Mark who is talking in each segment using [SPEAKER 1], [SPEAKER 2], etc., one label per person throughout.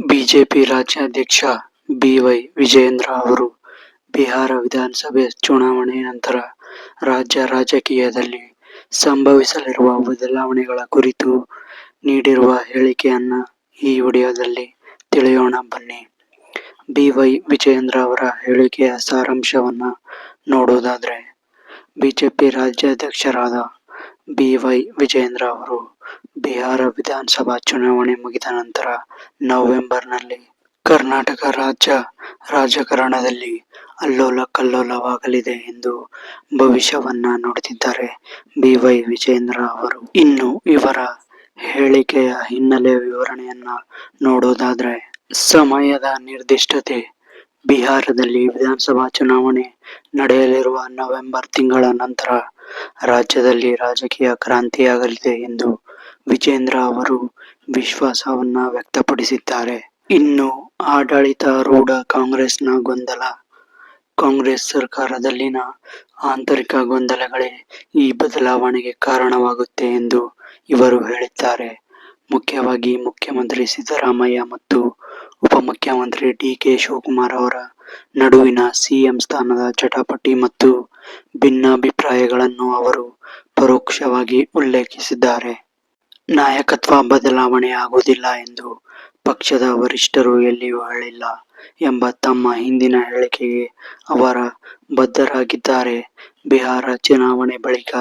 [SPEAKER 1] BJP ರಾಜ್ಯಾಧ್ಯಕ್ಷ B. Y. Vijayendra ಅವರು ಬಿಹಾರ ವಿಧಾನಸಭೆ ಚುನಾವಣೆ ನಂತರ ರಾಜ್ಯ ರಾಜಕೀಯದಲ್ಲಿ ಸಂಭವಿಸಲಿರುವ ಬದಲಾವಣೆಗಳ ಕುರಿತು ನೀಡಿರುವ ಹೇಳಿಕೆಯನ್ನು ಈ ವಿಡಿಯೋದಲ್ಲಿ ತಿಳಿಯೋಣ ಬನ್ನಿ. ಬಿ. ವೈ. ವಿಜಯೇಂದ್ರ ಅವರ ಹೇಳಿಕೆಯ ಸಾರಾಂಶವನ್ನ ನೋಡುವುದಾದರೆ ಬಿಜೆಪಿ ರಾಜ್ಯಾಧ್ಯಕ್ಷರಾದ ಬಿ. ವೈ. ವಿಜಯೇಂದ್ರ ಅವರು ಬಿಹಾರ ವಿಧಾನಸಭಾ ಚುನಾವಣೆ ಮುಗಿದ ನಂತರ ನವೆಂಬರ್ನಲ್ಲಿ ಕರ್ನಾಟಕ ರಾಜ್ಯ ರಾಜಕಾರಣದಲ್ಲಿ ಅಲ್ಲೋಲ ಕಲ್ಲೋಲವಾಗಲಿದೆ ಎಂದು ಭವಿಷ್ಯವನ್ನ ನುಡಿದಿದ್ದಾರೆ ಬಿ. ವೈ. ವಿಜಯೇಂದ್ರ ಅವರು. ಇನ್ನು ಇವರ ಹೇಳಿಕೆಯ ಹಿನ್ನೆಲೆ ವಿವರಣೆಯನ್ನ ನೋಡೋದಾದ್ರೆ, ಸಮಯದ ನಿರ್ದಿಷ್ಟತೆ ಬಿಹಾರದಲ್ಲಿ ವಿಧಾನಸಭಾ ಚುನಾವಣೆ ನಡೆಯಲಿರುವ ನವೆಂಬರ್ ತಿಂಗಳ ನಂತರ ರಾಜ್ಯದಲ್ಲಿ ರಾಜಕೀಯ ಕ್ರಾಂತಿಯಾಗಲಿದೆ ಎಂದು ವಿಜೇಂದ್ರ ಅವರು ವಿಶ್ವಾಸವನ್ನ ವ್ಯಕ್ತಪಡಿಸಿದ್ದಾರೆ. ಇನ್ನು ಆಡಳಿತಾರೂಢ ಕಾಂಗ್ರೆಸ್ನ ಗೊಂದಲ ಕಾಂಗ್ರೆಸ್ ಸರ್ಕಾರದಲ್ಲಿನ ಆಂತರಿಕ ಗೊಂದಲಗಳೇ ಈ ಬದಲಾವಣೆಗೆ ಕಾರಣವಾಗುತ್ತೆ ಎಂದು ಇವರು ಹೇಳಿದ್ದಾರೆ. ಮುಖ್ಯವಾಗಿ ಮುಖ್ಯಮಂತ್ರಿ ಸಿದ್ದರಾಮಯ್ಯ ಮತ್ತು ಉಪಮುಖ್ಯಮಂತ್ರಿ ಡಿ. ಕೆ. ಶಿವಕುಮಾರ್ ಅವರ ನಡುವಿನ ಸಿಎಂ ಸ್ಥಾನದ ಚಟಾಪಟಿ ಮತ್ತು ಭಿನ್ನಾಭಿಪ್ರಾಯಗಳನ್ನು ಅವರು ಪರೋಕ್ಷವಾಗಿ ಉಲ್ಲೇಖಿಸಿದ್ದಾರೆ. ನಾಯಕತ್ವ ಬದಲಾವಣೆ ಆಗುವುದಿಲ್ಲ ಎಂದು ಪಕ್ಷದ ವರಿಷ್ಠರು ಎಲ್ಲಿಯೂ ಹೇಳಿಲ್ಲ ಎಂಬ ತಮ್ಮ ಹಿಂದಿನ ಹೇಳಿಕೆಗೆ ಅವರ ಬದ್ಧರಾಗಿದ್ದಾರೆ. ಬಿಹಾರ ಚುನಾವಣೆ ಬಳಿಕ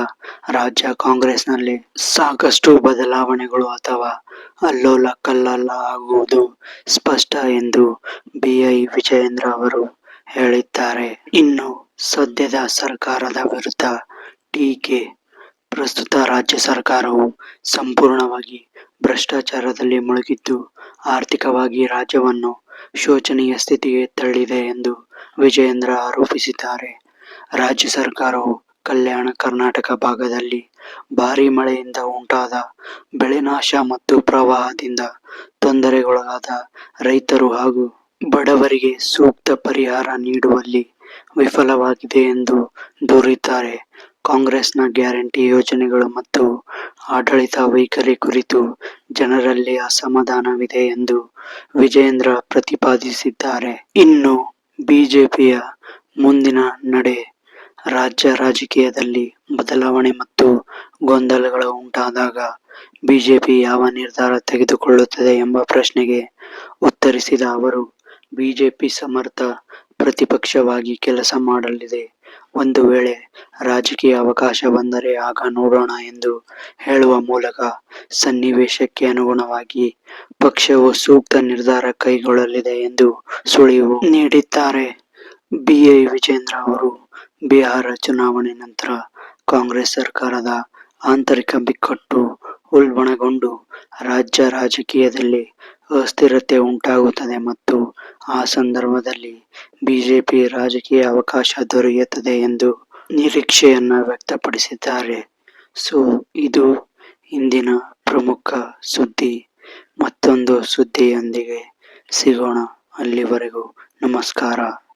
[SPEAKER 1] ರಾಜ್ಯ ಕಾಂಗ್ರೆಸ್ನಲ್ಲಿ ಸಾಕಷ್ಟು ಬದಲಾವಣೆಗಳು ಅಥವಾ ಅಲ್ಲೋಲ ಕಲ್ಲೋಲ ಆಗುವುದು ಸ್ಪಷ್ಟ ಎಂದು ಬಿಐ. ವಿಜಯೇಂದ್ರ ಅವರು ಹೇಳಿದ್ದಾರೆ. ಇನ್ನು ಸದ್ಯದ ಸರ್ಕಾರದ ವಿರುದ್ಧ ಟೀಕೆ ಪ್ರಸ್ತುತ ರಾಜ್ಯ ಸರ್ಕಾರವು ಸಂಪೂರ್ಣವಾಗಿ ಭ್ರಷ್ಟಾಚಾರದಲ್ಲಿ ಮುಳುಗಿದ್ದು, ಆರ್ಥಿಕವಾಗಿ ರಾಜ್ಯವನ್ನು ಶೋಚನೀಯ ಸ್ಥಿತಿಗೆ ತಳ್ಳಿದೆ ಎಂದು ವಿಜಯೇಂದ್ರ ಆರೋಪಿಸಿದ್ದಾರೆ. ರಾಜ್ಯ ಸರ್ಕಾರವು ಕಲ್ಯಾಣ ಕರ್ನಾಟಕ ಭಾಗದಲ್ಲಿ ಭಾರೀ ಮಳೆಯಿಂದ ಉಂಟಾದ ಬೆಳೆ ನಾಶ ಮತ್ತು ಪ್ರವಾಹದಿಂದ ತೊಂದರೆಗೊಳಗಾದ ರೈತರು ಹಾಗೂ ಬಡವರಿಗೆ ಸೂಕ್ತ ಪರಿಹಾರ ನೀಡುವಲ್ಲಿ ವಿಫಲವಾಗಿದೆ ಎಂದು ದೂರಿದ್ದಾರೆ. ಕಾಂಗ್ರೆಸ್ನ ಗ್ಯಾರಂಟಿ ಯೋಜನೆಗಳು ಮತ್ತು ಆಡಳಿತ ವೈಖರಿ ಕುರಿತು ಜನರಲ್ಲಿ ಅಸಮಾಧಾನವಿದೆ ಎಂದು ವಿಜಯೇಂದ್ರ ಪ್ರತಿಪಾದಿಸಿದ್ದಾರೆ. ಇನ್ನು ಬಿಜೆಪಿಯ ಮುಂದಿನ ನಡೆ ರಾಜ್ಯ ರಾಜಕೀಯದಲ್ಲಿ ಬದಲಾವಣೆ ಮತ್ತು ಗೊಂದಲಗಳು ಉಂಟಾದಾಗ ಬಿಜೆಪಿ ಯಾವ ನಿರ್ಧಾರ ತೆಗೆದುಕೊಳ್ಳುತ್ತದೆ ಎಂಬ ಪ್ರಶ್ನೆಗೆ ಉತ್ತರಿಸಿದ ಅವರು, ಬಿಜೆಪಿ ಸಮರ್ಥ ಪ್ರತಿಪಕ್ಷವಾಗಿ ಕೆಲಸ ಮಾಡಲಿದೆ. ಒಂದು ವೇಳೆ ರಾಜಕೀಯ ಅವಕಾಶ ಬಂದರೆ ಆಗ ನೋಡೋಣ ಎಂದು ಹೇಳುವ ಮೂಲಕ ಸನ್ನಿವೇಶಕ್ಕೆ ಅನುಗುಣವಾಗಿ ಪಕ್ಷವು ಸೂಕ್ತ ನಿರ್ಧಾರ ಕೈಗೊಳ್ಳಲಿದೆ ಎಂದು ಸುಳಿವು ನೀಡಿದ್ದಾರೆ. ಬಿಐ ವಿಜೇಂದ್ರ ಅವರು ಬಿಹಾರ ಚುನಾವಣೆ ನಂತರ ಕಾಂಗ್ರೆಸ್ ಸರ್ಕಾರದ ಆಂತರಿಕ ಬಿಕ್ಕಟ್ಟು ಉಲ್ಬಣಗೊಂಡು ರಾಜ್ಯ ರಾಜಕೀಯದಲ್ಲಿ ಅಸ್ಥಿರತೆ ಉಂಟಾಗುತ್ತದೆ ಮತ್ತು ಆ ಸಂದರ್ಭದಲ್ಲಿ ಬಿಜೆಪಿ ರಾಜಕೀಯ ಅವಕಾಶ ದೊರೆಯುತ್ತದೆ ಎಂದು ನಿರೀಕ್ಷೆಯನ್ನು ವ್ಯಕ್ತಪಡಿಸಿದ್ದಾರೆ. ಸೊ, ಇದು ಇಂದಿನ ಪ್ರಮುಖ ಸುದ್ದಿ. ಮತ್ತೊಂದು ಸುದ್ದಿಯೊಂದಿಗೆ ಸಿಗೋಣ. ಅಲ್ಲಿವರೆಗೂ ನಮಸ್ಕಾರ.